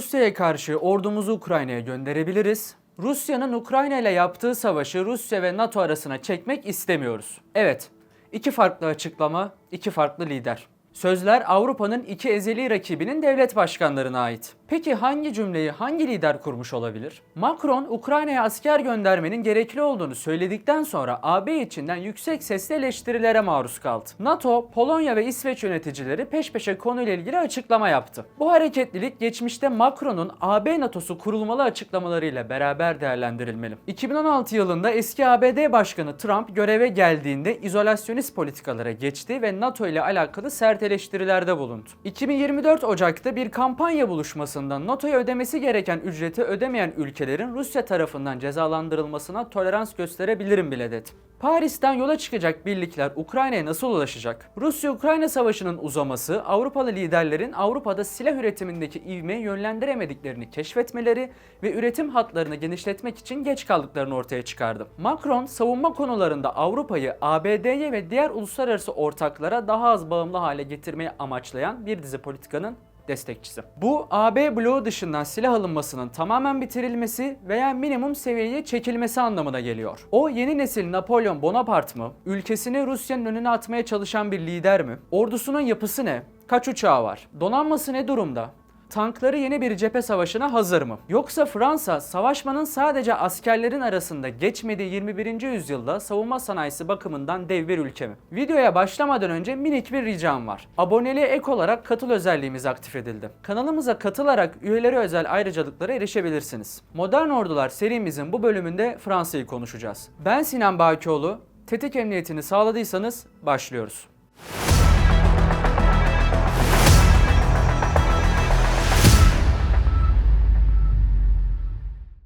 Rusya'ya karşı ordumuzu Ukrayna'ya gönderebiliriz. Rusya'nın Ukrayna ile yaptığı savaşı Rusya ve NATO arasına çekmek istemiyoruz. Evet, iki farklı açıklama, iki farklı lider. Sözler Avrupa'nın iki ezeli rakibinin devlet başkanlarına ait. Peki hangi cümleyi hangi lider kurmuş olabilir? Macron, Ukrayna'ya asker göndermenin gerekli olduğunu söyledikten sonra AB içinden yüksek sesli eleştirilere maruz kaldı. NATO, Polonya ve İsveç yöneticileri peş peşe konuyla ilgili açıklama yaptı. Bu hareketlilik geçmişte Macron'un AB NATO'su kurulmalı açıklamalarıyla beraber değerlendirilmeli. 2016 yılında eski ABD Başkanı Trump göreve geldiğinde izolasyonist politikalara geçti ve NATO ile alakalı sert eleştirilerde bulundu. 2024 Ocak'ta bir kampanya buluşmasında NATO'ya ödemesi gereken ücreti ödemeyen ülkelerin Rusya tarafından cezalandırılmasına tolerans gösterebilirim bile dedi. Paris'ten yola çıkacak birlikler Ukrayna'ya nasıl ulaşacak? Rusya-Ukrayna savaşının uzaması Avrupalı liderlerin Avrupa'da silah üretimindeki ivmeyi yönlendiremediklerini keşfetmeleri ve üretim hatlarını genişletmek için geç kaldıklarını ortaya çıkardı. Macron savunma konularında Avrupa'yı ABD'ye ve diğer uluslararası ortaklara daha az bağımlı hale getirmeyi amaçlayan bir dizi politikanın destekçisi. Bu AB bloğu dışından silah alınmasının tamamen bitirilmesi veya minimum seviyeye çekilmesi anlamına geliyor. O yeni nesil Napolyon Bonaparte mı? Ülkesini Rusya'nın önüne atmaya çalışan bir lider mi? Ordusunun yapısı ne? Kaç uçağı var? Donanması ne durumda? Tankları yeni bir cephe savaşına hazır mı? Yoksa Fransa savaşmanın sadece askerlerin arasında geçmediği 21. yüzyılda savunma sanayisi bakımından dev bir ülke mi? Videoya başlamadan önce minik bir ricam var. Aboneliğe ek olarak katıl özelliğimiz aktif edildi. Kanalımıza katılarak üyeleri özel ayrıcalıklara erişebilirsiniz. Modern Ordular serimizin bu bölümünde Fransa'yı konuşacağız. Ben Sinan Bakioğlu. Tetik emniyetini sağladıysanız başlıyoruz.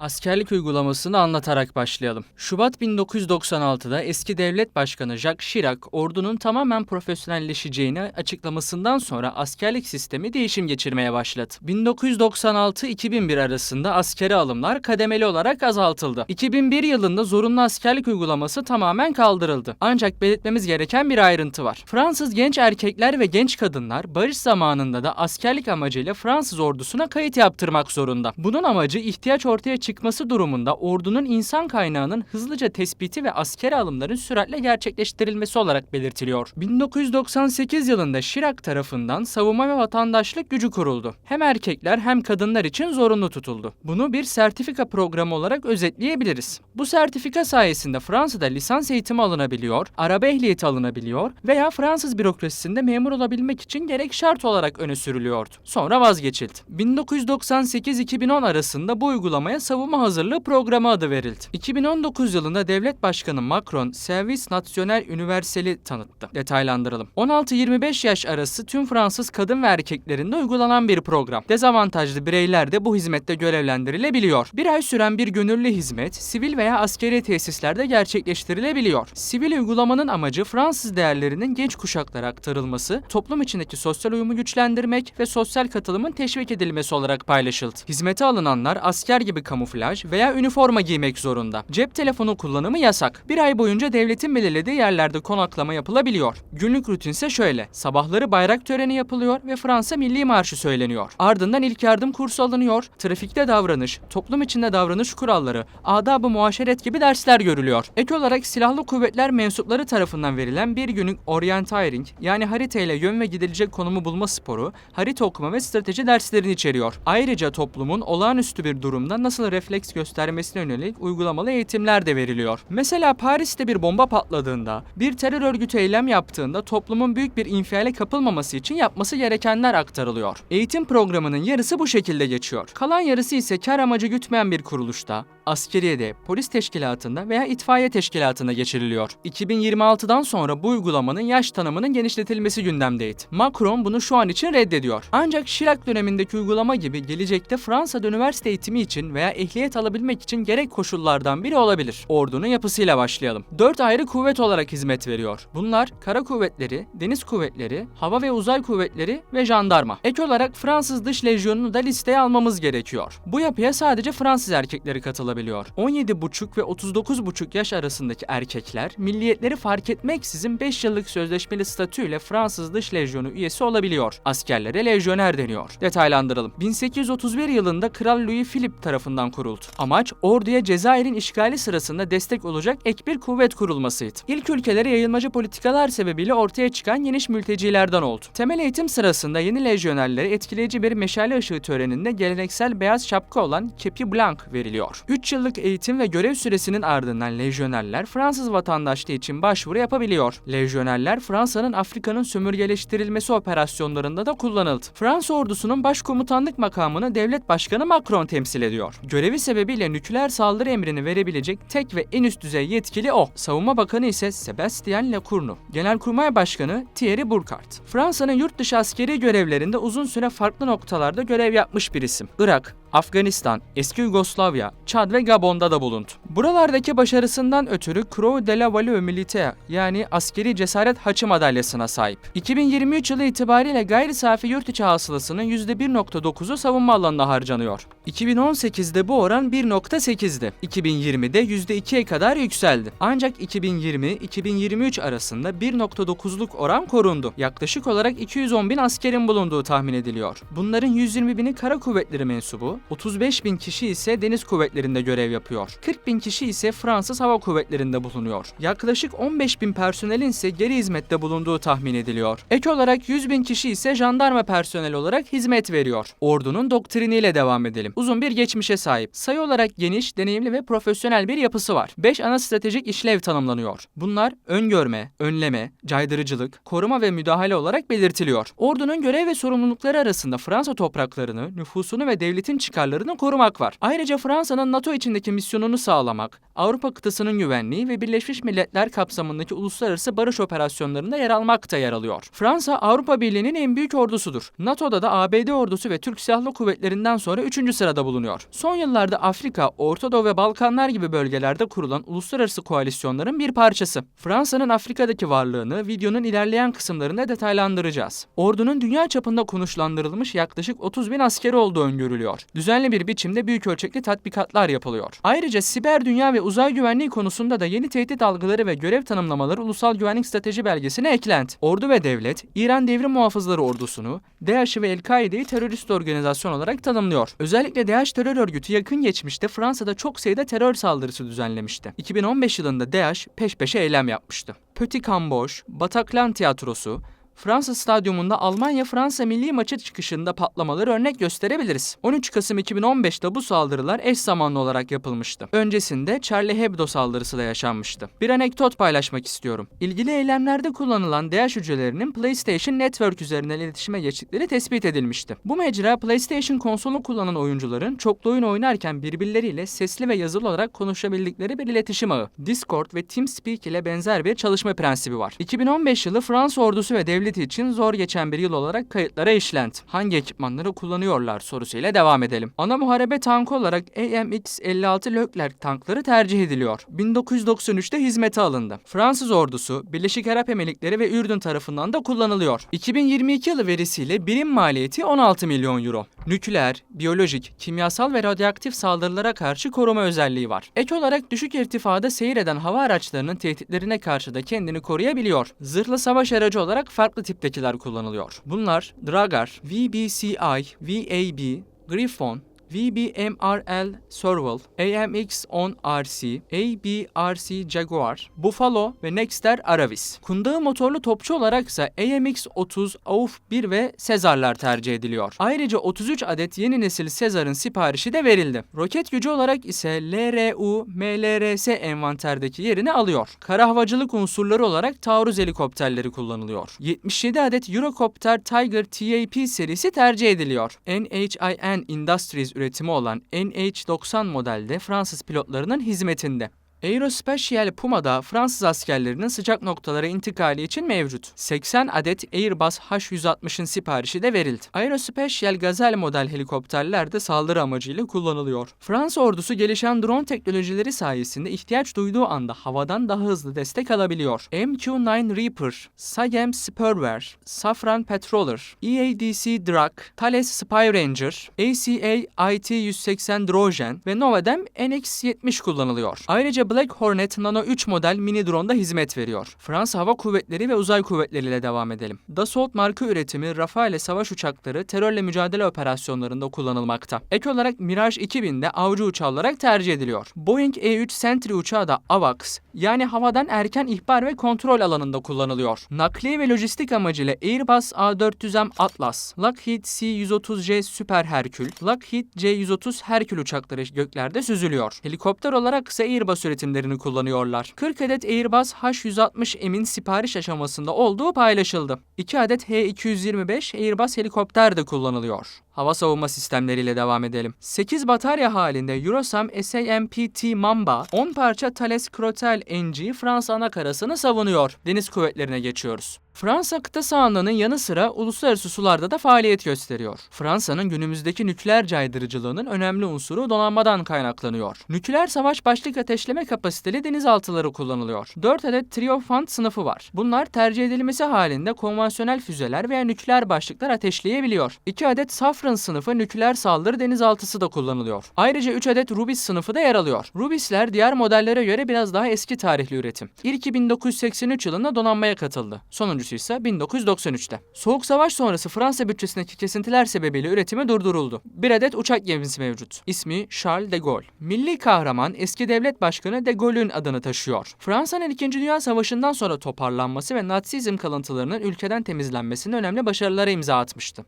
Askerlik uygulamasını anlatarak başlayalım. Şubat 1996'da eski devlet başkanı Jacques Chirac ordunun tamamen profesyonelleşeceğini açıklamasından sonra askerlik sistemi değişim geçirmeye başladı. 1996-2001 arasında askeri alımlar kademeli olarak azaltıldı. 2001 yılında zorunlu askerlik uygulaması tamamen kaldırıldı. Ancak belirtmemiz gereken bir ayrıntı var. Fransız genç erkekler ve genç kadınlar barış zamanında da askerlik amacıyla Fransız ordusuna kayıt yaptırmak zorunda. Bunun amacı ihtiyaç ortaya çıkması durumunda ordunun insan kaynağının hızlıca tespiti ve askeri alımların süratle gerçekleştirilmesi olarak belirtiliyor. 1998 yılında Şirak tarafından savunma ve vatandaşlık gücü kuruldu. Hem erkekler hem kadınlar için zorunlu tutuldu. Bunu bir sertifika programı olarak özetleyebiliriz. Bu sertifika sayesinde Fransa'da lisans eğitimi alınabiliyor, araba ehliyeti alınabiliyor veya Fransız bürokrasisinde memur olabilmek için gerek şart olarak öne sürülüyordu. Sonra vazgeçildi. 1998-2010 arasında bu uygulamaya savunma hazırlığı programı adı verildi. 2019 yılında devlet başkanı Macron Service National Universel'i tanıttı. Detaylandıralım. 16-25 yaş arası tüm Fransız kadın ve erkeklerinde uygulanan bir program. Dezavantajlı bireyler de bu hizmette görevlendirilebiliyor. Bir ay süren bir gönüllü hizmet sivil veya askeri tesislerde gerçekleştirilebiliyor. Sivil uygulamanın amacı Fransız değerlerinin genç kuşaklara aktarılması, toplum içindeki sosyal uyumu güçlendirmek ve sosyal katılımın teşvik edilmesi olarak paylaşıldı. Hizmete alınanlar asker gibi kamuflaj veya üniforma giymek zorunda. Cep telefonu kullanımı yasak. Bir ay boyunca devletin belirlediği yerlerde konaklama yapılabiliyor. Günlük rutin ise şöyle. Sabahları bayrak töreni yapılıyor ve Fransa Milli Marşı söyleniyor. Ardından ilk yardım kursu alınıyor, trafikte davranış, toplum içinde davranış kuralları, adab-ı muaşeret gibi dersler görülüyor. Ek olarak silahlı kuvvetler mensupları tarafından verilen bir günlük orienteering yani haritayla yön ve gidilecek konumu bulma sporu, harita okuma ve strateji derslerini içeriyor. Ayrıca toplumun olağanüstü bir durumda nasıl refleks göstermesine yönelik uygulamalı eğitimler de veriliyor. Mesela Paris'te bir bomba patladığında, bir terör örgütü eylem yaptığında toplumun büyük bir infiale kapılmaması için yapması gerekenler aktarılıyor. Eğitim programının yarısı bu şekilde geçiyor. Kalan yarısı ise kar amacı gütmeyen bir kuruluşta, askeriyede, polis teşkilatında veya itfaiye teşkilatında geçiriliyor. 2026'dan sonra bu uygulamanın yaş tanımının genişletilmesi gündemdeydi. Macron bunu şu an için reddediyor. Ancak Chirac dönemindeki uygulama gibi gelecekte Fransa'da üniversite eğitimi için veya ehliyet alabilmek için gerek koşullardan biri olabilir. Ordunun yapısıyla başlayalım. 4 ayrı kuvvet olarak hizmet veriyor. Bunlar kara kuvvetleri, deniz kuvvetleri, hava ve uzay kuvvetleri ve jandarma. Ek olarak Fransız Dış Lejyonu'nu da listeye almamız gerekiyor. Bu yapıya sadece Fransız erkekleri katılabilir. Yapabiliyor. 17,5 ve 39,5 yaş arasındaki erkekler milliyetleri fark etmeksizin 5 yıllık sözleşmeli statüyle Fransız Dış Lejyonu üyesi olabiliyor. Askerlere lejyoner deniyor. Detaylandıralım. 1831 yılında Kral Louis Philippe tarafından kuruldu. Amaç orduya Cezayir'in işgali sırasında destek olacak ek bir kuvvet kurulmasıydı. İlk ülkelere yayılmacı politikalar sebebiyle ortaya çıkan geniş mültecilerden oldu. Temel eğitim sırasında yeni lejyonerlere etkileyici bir meşale ışığı töreninde geleneksel beyaz şapka olan kepi blanc veriliyor. 3 yıllık eğitim ve görev süresinin ardından lejyonerler Fransız vatandaşlığı için başvuru yapabiliyor. Lejyonerler Fransa'nın Afrika'nın sömürgeleştirilmesi operasyonlarında da kullanıldı. Fransa ordusunun başkomutanlık makamını devlet başkanı Macron temsil ediyor. Görevi sebebiyle nükleer saldırı emrini verebilecek tek ve en üst düzey yetkili o. Savunma Bakanı ise Sébastien Lecourneau. Genelkurmay Başkanı Thierry Burkhardt. Fransa'nın yurt dışı askeri görevlerinde uzun süre farklı noktalarda görev yapmış bir isim. Irak, Afganistan, eski Yugoslavya, Çad ve Gabon'da da bulundu. Buralardaki başarısından ötürü Croix de la Valeur Militaire yani askeri cesaret haçı madalyasına sahip. 2023 yılı itibariyle gayri safi yurt içi hasılasının %1.9'u savunma alanına harcanıyor. 2018'de bu oran 1.8'di. 2020'de %2'ye kadar yükseldi. Ancak 2020-2023 arasında 1.9'luk oran korundu. Yaklaşık olarak 210 bin askerin bulunduğu tahmin ediliyor. Bunların 120 bini kara kuvvetleri mensubu, 35 bin kişi ise deniz kuvvetlerinde görev yapıyor. 40 bin kişi ise Fransız Hava Kuvvetleri'nde bulunuyor. Yaklaşık 15 bin personelin ise geri hizmette bulunduğu tahmin ediliyor. Ek olarak 100 bin kişi ise jandarma personeli olarak hizmet veriyor. Ordunun doktriniyle devam edelim. Uzun bir geçmişe sahip. Sayı olarak geniş, deneyimli ve profesyonel bir yapısı var. 5 ana stratejik işlev tanımlanıyor. Bunlar öngörme, önleme, caydırıcılık, koruma ve müdahale olarak belirtiliyor. Ordunun görev ve sorumlulukları arasında Fransa topraklarını, nüfusunu ve devletin çıkarlarını korumak var. Ayrıca Fransa'nın NATO içindeki misyonunu sağlamak, Avrupa kıtasının güvenliği ve Birleşmiş Milletler kapsamındaki uluslararası barış operasyonlarında yer almak da yer alıyor. Fransa Avrupa Birliği'nin en büyük ordusudur. NATO'da da ABD ordusu ve Türk Silahlı Kuvvetlerinden sonra 3. sırada bulunuyor. Son yıllarda Afrika, Orta Doğu ve Balkanlar gibi bölgelerde kurulan uluslararası koalisyonların bir parçası. Fransa'nın Afrika'daki varlığını videonun ilerleyen kısımlarında detaylandıracağız. Ordunun dünya çapında konuşlandırılmış yaklaşık 30 bin askeri olduğu öngörülüyor. Düzenli bir biçimde büyük ölçekli tatbikatlar yapılıyor. Ayrıca siber dünya ve uzay güvenliği konusunda da yeni tehdit algıları ve görev tanımlamaları Ulusal Güvenlik Strateji Belgesi'ne eklendi. Ordu ve devlet, İran Devrim Muhafızları Ordusu'nu, DAEŞ'i ve El-Kaide'yi terörist organizasyon olarak tanımlıyor. Özellikle DAEŞ terör örgütü yakın geçmişte Fransa'da çok sayıda terör saldırısı düzenlemişti. 2015 yılında DAEŞ peş peşe eylem yapmıştı. Petit Camboş, Bataclan Tiyatrosu, Fransa stadyumunda Almanya-Fransa milli maçı çıkışında patlamaları örnek gösterebiliriz. 13 Kasım 2015'te bu saldırılar eş zamanlı olarak yapılmıştı. Öncesinde Charlie Hebdo saldırısı da yaşanmıştı. Bir anekdot paylaşmak istiyorum. İlgili eylemlerde kullanılan DH hücrelerinin PlayStation Network üzerinden iletişime geçtikleri tespit edilmişti. Bu mecra PlayStation konsolu kullanan oyuncuların çoklu oyun oynarken birbirleriyle sesli ve yazılı olarak konuşabildikleri bir iletişim ağı. Discord ve TeamSpeak ile benzer bir çalışma prensibi var. 2015 yılı Fransa ordusu ve devlet için zor geçen bir yıl olarak kayıtlara işlendi. Hangi ekipmanları kullanıyorlar sorusuyla devam edelim. Ana muharebe tankı olarak AMX-56 Leclerc tankları tercih ediliyor. 1993'te hizmete alındı. Fransız ordusu, Birleşik Arap Emirlikleri ve Ürdün tarafından da kullanılıyor. 2022 yılı verisiyle birim maliyeti 16 milyon euro. Nükleer, biyolojik, kimyasal ve radyoaktif saldırılara karşı koruma özelliği var. Ek olarak düşük irtifada seyir eden hava araçlarının tehditlerine karşı da kendini koruyabiliyor. Zırhlı savaş aracı olarak farklı tiptekiler kullanılıyor. Bunlar Dragar, VBCI, VAB, Griffon, VBMRL Serval, AMX-10RC, ABRC Jaguar, Buffalo ve Nexter Aravis. Kundağı motorlu topçu olarak ise AMX-30, AUF 1 ve Sezar'lar tercih ediliyor. Ayrıca 33 adet yeni nesil Sezar'ın siparişi de verildi. Roket gücü olarak ise LRU, MLRS envanterdeki yerini alıyor. Kara havacılık unsurları olarak taarruz helikopterleri kullanılıyor. 77 adet Eurocopter Tiger TAP serisi tercih ediliyor. NHIN Industries üretimi olan NH90 modelde Fransız pilotlarının hizmetinde. Aerospatiale Puma'da Fransız askerlerinin sıcak noktalara intikali için mevcut. 80 adet Airbus H160'ın siparişi de verildi. Aerospatiale Gazelle model helikopterler de saldırı amacıyla kullanılıyor. Fransız ordusu gelişen drone teknolojileri sayesinde ihtiyaç duyduğu anda havadan daha hızlı destek alabiliyor. MQ-9 Reaper, Sagem Spurver, Safran Patroller, EADC Drak, Thales Spy Ranger, ACA IT-180 Drogen ve Novadem NX-70 kullanılıyor. Ayrıca Black Hornet Nano 3 model mini drone'da hizmet veriyor. Fransa Hava Kuvvetleri ve Uzay Kuvvetleri ile devam edelim. Dassault marka üretimi Rafale savaş uçakları terörle mücadele operasyonlarında kullanılmakta. Ek olarak Mirage 2000 de avcı uçağı olarak tercih ediliyor. Boeing E-3 Sentry uçağı da AVAX yani havadan erken ihbar ve kontrol alanında kullanılıyor. Nakliye ve lojistik amacıyla Airbus A400M Atlas, Lockheed C-130J Super Herkül, Lockheed C-130 Herkül uçakları göklerde süzülüyor. Helikopter olarak ise Airbus üretimlerini kullanıyorlar. 40 adet Airbus H160M'in sipariş aşamasında olduğu paylaşıldı. 2 adet H225 Airbus helikopter de kullanılıyor. Hava savunma sistemleriyle devam edelim. 8 batarya halinde Eurosam SAMPT Mamba, 10 parça Thales Crotel NG Fransa ana karasını savunuyor. Deniz kuvvetlerine geçiyoruz. Fransa kıta sahanlığının yanı sıra uluslararası sularda da faaliyet gösteriyor. Fransa'nın günümüzdeki nükleer caydırıcılığının önemli unsuru donanmadan kaynaklanıyor. Nükleer savaş başlık ateşleme kapasiteli denizaltıları kullanılıyor. 4 adet Triomphant sınıfı var. Bunlar tercih edilmesi halinde konvansiyonel füzeler veya nükleer başlıklar ateşleyebiliyor. 2 adet Safran sınıfı nükleer saldırı denizaltısı da kullanılıyor. Ayrıca 3 adet Rubis sınıfı da yer alıyor. Rubisler diğer modellere göre biraz daha eski tarihli üretim. İlki 1983 yılında donanmaya katıldı. Sonuncusu ise 1993'te. Soğuk Savaş sonrası Fransa bütçesindeki kesintiler sebebiyle üretimi durduruldu. Bir adet uçak gemisi mevcut. İsmi Charles de Gaulle. Milli kahraman eski devlet başkanı de Gaulle'ün adını taşıyor. Fransa'nın 2. Dünya Savaşı'ndan sonra toparlanması ve Natsizm kalıntılarının ülkeden temizlenmesine önemli başarılara imza atmıştı.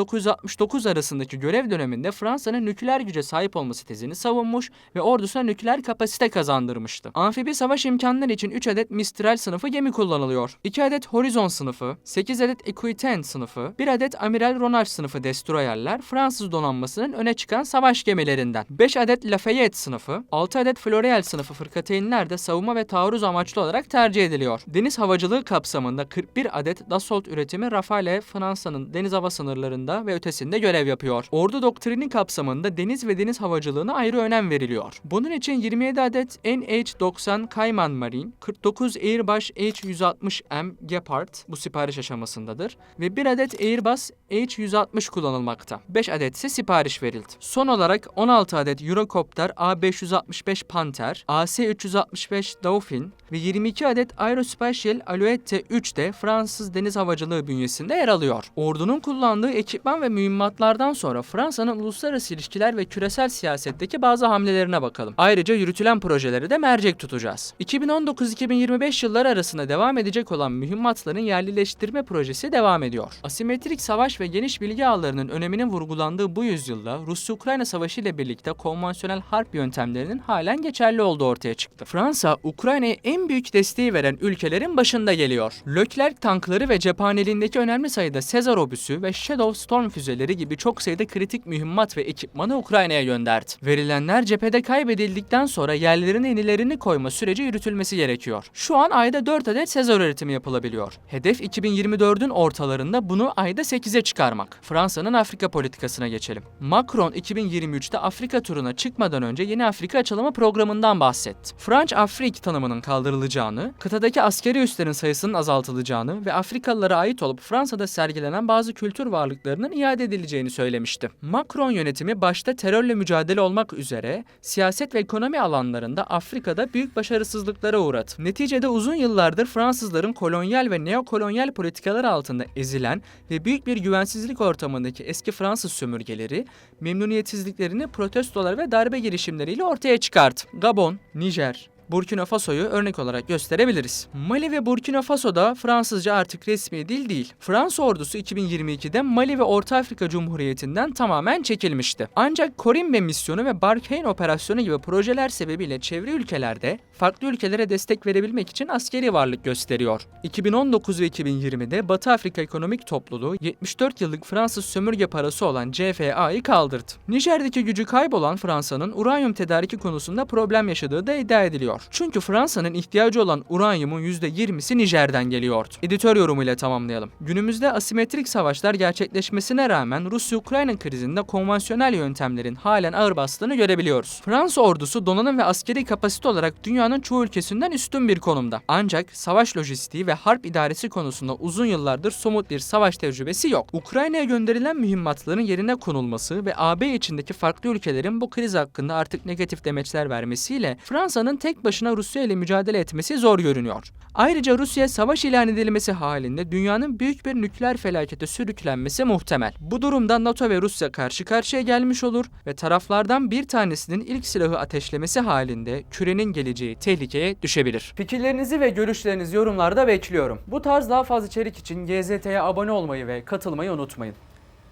1958-1969 arasındaki görev döneminde Fransa'nın nükleer güce sahip olması tezini savunmuş ve ordusuna nükleer kapasite kazandırmıştı. Amfibi savaş imkanları için 3 adet Mistral sınıfı gemi kullanılıyor. 2 adet Horizon sınıfı, 8 adet Equiten sınıfı, 1 adet Amiral Ronald sınıfı destroyerler Fransız donanmasının öne çıkan savaş gemilerinden. 5 adet Lafayette sınıfı, 6 adet Florial sınıfı fırkateynler de savunma ve taarruz amaçlı olarak tercih ediliyor. Deniz havacılığı kapsamında 41 adet Dassault üretimi Rafale Fransa'nın deniz hava sınırlarında ve ötesinde görev yapıyor. Ordu doktrini kapsamında deniz ve deniz havacılığına ayrı önem veriliyor. Bunun için 27 adet NH-90 Cayman Marine, 49 Airbus H-160M Gepard bu sipariş aşamasındadır ve 1 adet Airbus H-160 kullanılmakta. 5 adet ise sipariş verildi. Son olarak 16 adet Eurocopter A565 Panther, AC-365 Dauphin ve 22 adet Aerospatiale Alouette 3 de Fransız deniz havacılığı bünyesinde yer alıyor. Ordunun kullandığı ekipman ve mühimmatlardan sonra Fransa'nın uluslararası ilişkiler ve küresel siyasetteki bazı hamlelerine bakalım. Ayrıca yürütülen projeleri de mercek tutacağız. 2019-2025 yılları arasında devam edecek olan mühimmatların yerlileştirme projesi devam ediyor. Asimetrik savaş ve geniş bilgi ağlarının öneminin vurgulandığı bu yüzyılda Rusya-Ukrayna savaşı ile birlikte konvansiyonel harp yöntemlerinin halen geçerli olduğu ortaya çıktı. Fransa, Ukrayna'ya en büyük desteği veren ülkelerin başında geliyor. Leclerc tankları ve cephaneliğindeki önemli sayıda Sezar obüsü ve Shadow Storm füzeleri gibi çok sayıda kritik mühimmat ve ekipmanı Ukrayna'ya gönderdi. Verilenler cephede kaybedildikten sonra yerlerine yenilerini koyma süreci yürütülmesi gerekiyor. Şu an ayda 4 adet Sezar üretimi yapılabiliyor. Hedef 2024'ün ortalarında bunu ayda 8'e çıkarmak. Fransa'nın Afrika politikasına geçelim. Macron 2023'te Afrika turuna çıkmadan önce yeni Afrika açılımı programından bahsetti. French Afrik tanımının kaldırılacağını, kıtadaki askeri üslerin sayısının azaltılacağını ve Afrikalılara ait olup Fransa'da sergilenen bazı kültür varlıklarının iade edileceğini söylemişti. Macron yönetimi başta terörle mücadele olmak üzere siyaset ve ekonomi alanlarında Afrika'da büyük başarısızlıklara uğradı. Neticede uzun yıllardır Fransızların kolonyal ve neokolonyal politikalar altında ezilen ve büyük bir güvensizlik ortamındaki eski Fransız sömürgeleri memnuniyetsizliklerini protestolar ve darbe girişimleriyle ortaya çıkarttı. Gabon, Nijer, Burkina Faso'yu örnek olarak gösterebiliriz. Mali ve Burkina Faso'da Fransızca artık resmi dil değil. Fransa ordusu 2022'de Mali ve Orta Afrika Cumhuriyeti'nden tamamen çekilmişti. Ancak Korimbe misyonu ve Barkhane operasyonu gibi projeler sebebiyle çevre ülkelerde farklı ülkelere destek verebilmek için askeri varlık gösteriyor. 2019 ve 2020'de Batı Afrika Ekonomik Topluluğu 74 yıllık Fransız sömürge parası olan CFA'yı kaldırdı. Nijer'deki gücü kaybolan Fransa'nın uranyum tedariki konusunda problem yaşadığı da iddia ediliyor. Çünkü Fransa'nın ihtiyacı olan uranyumun %20'si Nijer'den geliyordu. Editör yorumuyla tamamlayalım. Günümüzde asimetrik savaşlar gerçekleşmesine rağmen Rusya-Ukrayna krizinde konvansiyonel yöntemlerin halen ağır bastığını görebiliyoruz. Fransa ordusu donanım ve askeri kapasite olarak dünyanın çoğu ülkesinden üstün bir konumda. Ancak savaş lojistiği ve harp idaresi konusunda uzun yıllardır somut bir savaş tecrübesi yok. Ukrayna'ya gönderilen mühimmatların yerine konulması ve AB içindeki farklı ülkelerin bu kriz hakkında artık negatif demeçler vermesiyle Fransa'nın tek başına Rusya ile mücadele etmesi zor görünüyor. Ayrıca Rusya savaş ilan edilmesi halinde dünyanın büyük bir nükleer felakete sürüklenmesi muhtemel. Bu durumda NATO ve Rusya karşı karşıya gelmiş olur ve taraflardan bir tanesinin ilk silahı ateşlemesi halinde kürenin geleceği tehlikeye düşebilir. Fikirlerinizi ve görüşlerinizi yorumlarda bekliyorum. Bu tarz daha fazla içerik için GZT'ye abone olmayı ve katılmayı unutmayın.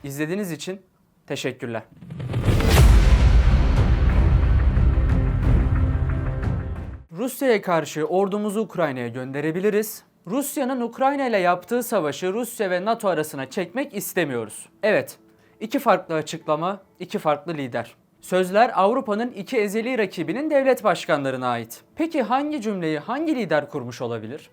İzlediğiniz için teşekkürler. Rusya'ya karşı ordumuzu Ukrayna'ya gönderebiliriz. Rusya'nın Ukrayna ile yaptığı savaşı Rusya ve NATO arasına çekmek istemiyoruz. Evet, iki farklı açıklama, iki farklı lider. Sözler Avrupa'nın iki ezeli rakibinin devlet başkanlarına ait. Peki hangi cümleyi hangi lider kurmuş olabilir?